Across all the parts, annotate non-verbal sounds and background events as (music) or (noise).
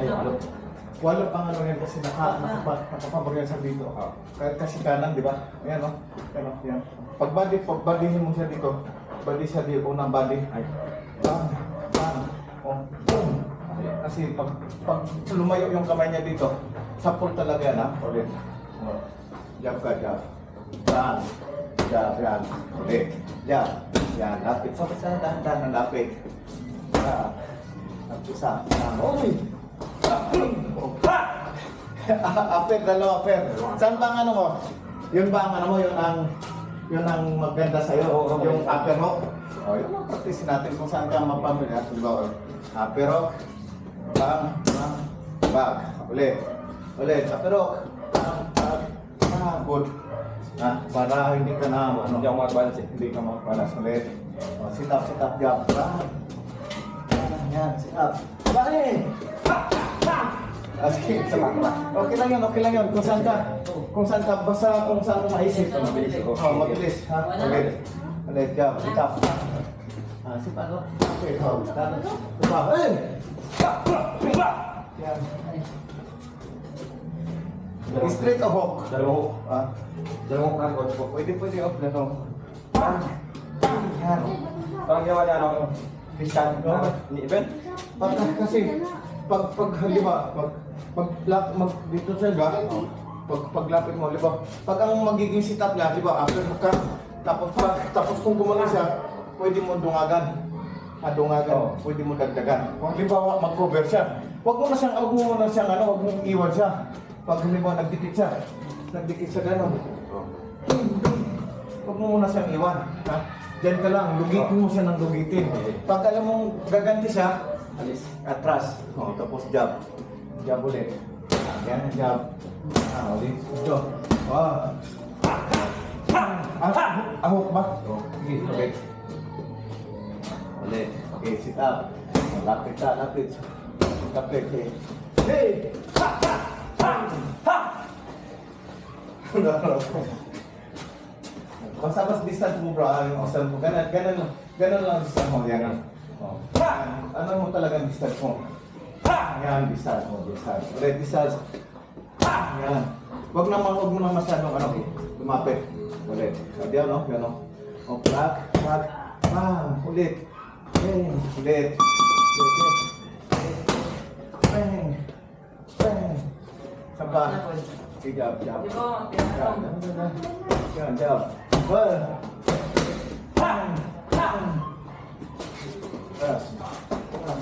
Ay, ano? Wala pang ano yan kasi naka, nakapa, nakapabag yan sa dito. Ah. Kahit kasi kanan, di ba? Ayan o. Ayan o. Yan. Pag body, pag bodyhin mo siya dito, body siya dito, unang body. Ay. Bang, bang, oh. Kasi pag, pag lumayo yung kamay niya dito, sapul talaga yan ha. Ulit. Oh. Jab ka, jab. Bang. Jab, yan. Ulit. Jab. Yan, lapit. Sa sa dahan-dahan lapit. Jab. Lapit sa. Yan. Uy! Oh. Aper, dalawa, aper. Saan ba ang ano mo? Yun ba ang ano mo? Yun ang yun ang maganda sa'yo, Oo, oo. yung upper hook. O, yun ang practice natin kung saan ka mapamilya. Diba, upper hook, bang, bang, bag. Ulit, ulit, upper hook, bang, bag, ah, good. Ah, para hindi ka na, ano, Hindi ako makabalance eh. hindi ka makapalas ulit. O, sit up, sit up, jump, bang. Yan, sit up. Bang! Ah, sige, sama ka. Okay lang yun, okay lang yun. Kung saan ka, kung saan ka, basta kung saan mo maisip. Mabilis ako. Oh, mabilis, ha? Ulit. Ulit, jump, sit up. Ah, sit up? Okay, oh, tama. Diba? Hey! Yan. Straight o hook? Dalawang hook. Ah, Dalawang hook na ko. pwede, pwede na no. Yan. Parang ginawa niya ano, Christian, Oo. ni event. Pag, kasi, pag, pag, halimbawa, pag, pag, lap, mag, dito sa ba, pag, paglapit mo, di ba, pag ang magiging sit-up niya, di ba, after ka, tapos, pag, tapos kung gumano siya, pwede mo dungagan. Adungagan, Oo. pwede mo dagdagan. Kung halimbawa, mag-cover siya, huwag mo na siyang, huwag mo na siyang, ano, huwag mong iwan siya. Pag halimbawa, nagdikit siya, nagdikit siya gano'n, Huwag mo muna siyang iwan. Ha? Diyan ka lang, lugitin mo siya ng lugitin. Pag alam mong gaganti siya, Alis. atras. O, tapos jab. Jab ulit. Yan, jab. Ah, ulit. Jab. Ah. Ah, ahok ba? O, sige, ulit. Okay, sit up. Lapit ka, lapit. Lapit, eh. Hey! Ha! Ha! Ha! Ha! (laughs) Basta mas distance mo bro, ah, yung distance mo. Ganun, ganun lang. Ganun lang ang distance mo. Yan. Oh. Ano mo talaga ang distance mo? Yan, distance mo, distance. Ulit, distance. Yan. Wag naman, wag mo na masyadong ano, lumapit. Ulit. Sabi yan, no? Yan, no? O, plug, plug, bang, ulit. Bang, ulit. Ulit, ulit. Bang, bang. Saba. Okay, jab, jab. Di ba? Yan, yan, yan. Yan, jab. Bang. Bang, bang. Yes. Bang.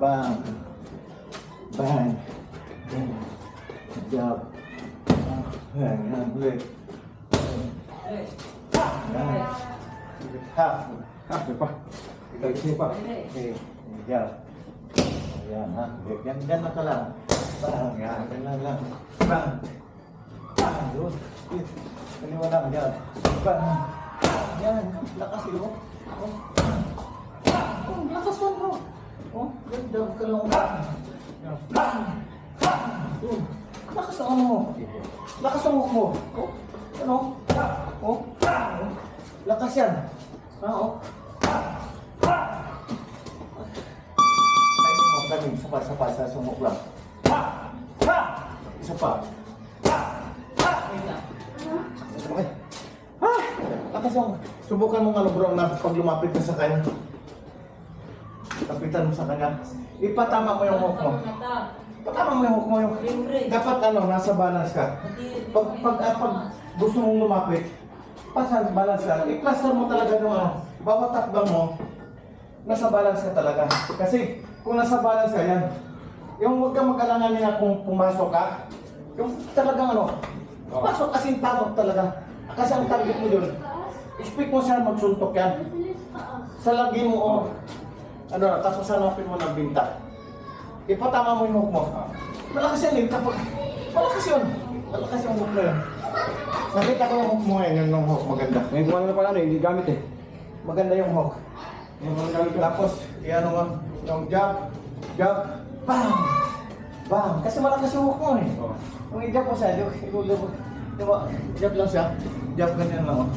Bang. Bang. Jab. Bang. Yan, ulit. Yan. Half. Half, di pa. Ikaw, isi pa. Okay. Jab. Yan, ha. Yan, yan na ka lang. Bang. Yan, yan lang lang. Bang. Bang. Doon. Kaliwa lang. Yan. Bang. Yan. Lakas yun. Oh. Oh, lakas yan, bro. Oh, ganda ka lang. Yan. Bang. Oh. Lakas ang ano mo. Lakas ang hook mo. Oh. Ano? Oh. Lakas yan. Ah, oh. Timing mo, timing. Isa pa, isa pa, isa sumok lang. Isa pa. Okay. Ah! Lakas yung, subukan mo nga bro na pag lumapit ka sa kanya. Kapitan mo sa kanya. Ipatama mo yung hook mo. Patama mo yung hook mo yung... Dapat ano, nasa balance ka. Pag, pag, ah, pag gusto mong lumapit, pasal balance ka. I-cluster mo talaga yung ano. Bawat takbang mo, nasa balance ka talaga. Kasi kung nasa balance ka yan, yung huwag kang mag-alangan niya kung pumasok ka, yung talagang ano, pasok kasi pasok talaga. Kasi ang target mo yun, expect mo siya magsuntok yan. Sa lagi mo, oh, ano, tapos hanapin mo ng binta. Ipatama mo yung hook mo. Malakas yan eh, kapag, malakas yun. Malakas yung hook na yun. Nakita ko yung hook mo ngayon, yung yung hook, maganda. May gumano na pala ano, hindi gamit eh. Maganda yung hook. Yung. Tapos, iyan mo, yung jab, jab, bang! Bang! Kasi malakas yung hook mo eh. Oh. Kung i-jab mo siya, ilulo mo. Diba, jab lang siya. Jab ganyan lang oh.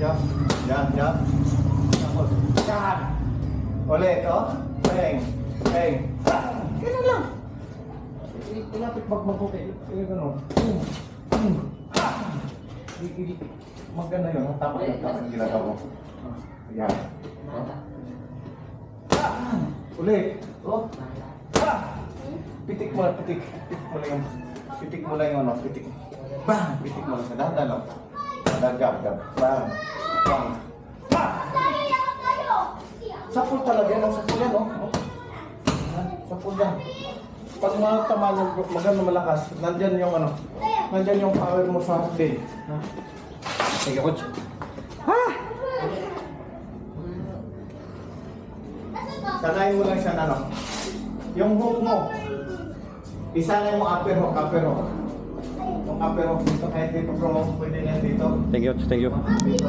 Jab, jab, jab. Tapos, jab! Ulit, oh. Bang. Bang. Ganun lang. I- Ilapit mag magputi. Ganun, ano. Mm. Mm. Ah. Maganda yun. Tama yun. Tama yung ginagawa mo. Ayan. Ulit. Oh. Mo pitik. Pitik mo lang yung, pitik mo lang yung ano, pitik. Bang! Pitik mo lang sa dahan lang. Dahan, gab. Bang. Bang. Ah! Sapul talaga yan, sapul yan, oh. Ah, Sapul yan. Pag mga tama ng maganda malakas, nandyan yung ano, nandyan yung power mo sa day. Ha? Sige, coach. Sanayin mo lang siya na ano. Yung hook mo, isanay mo upper hook, upper hook. Yung upper hook dito, kahit dito bro, pwede na yan dito. Thank you, thank you. Dito.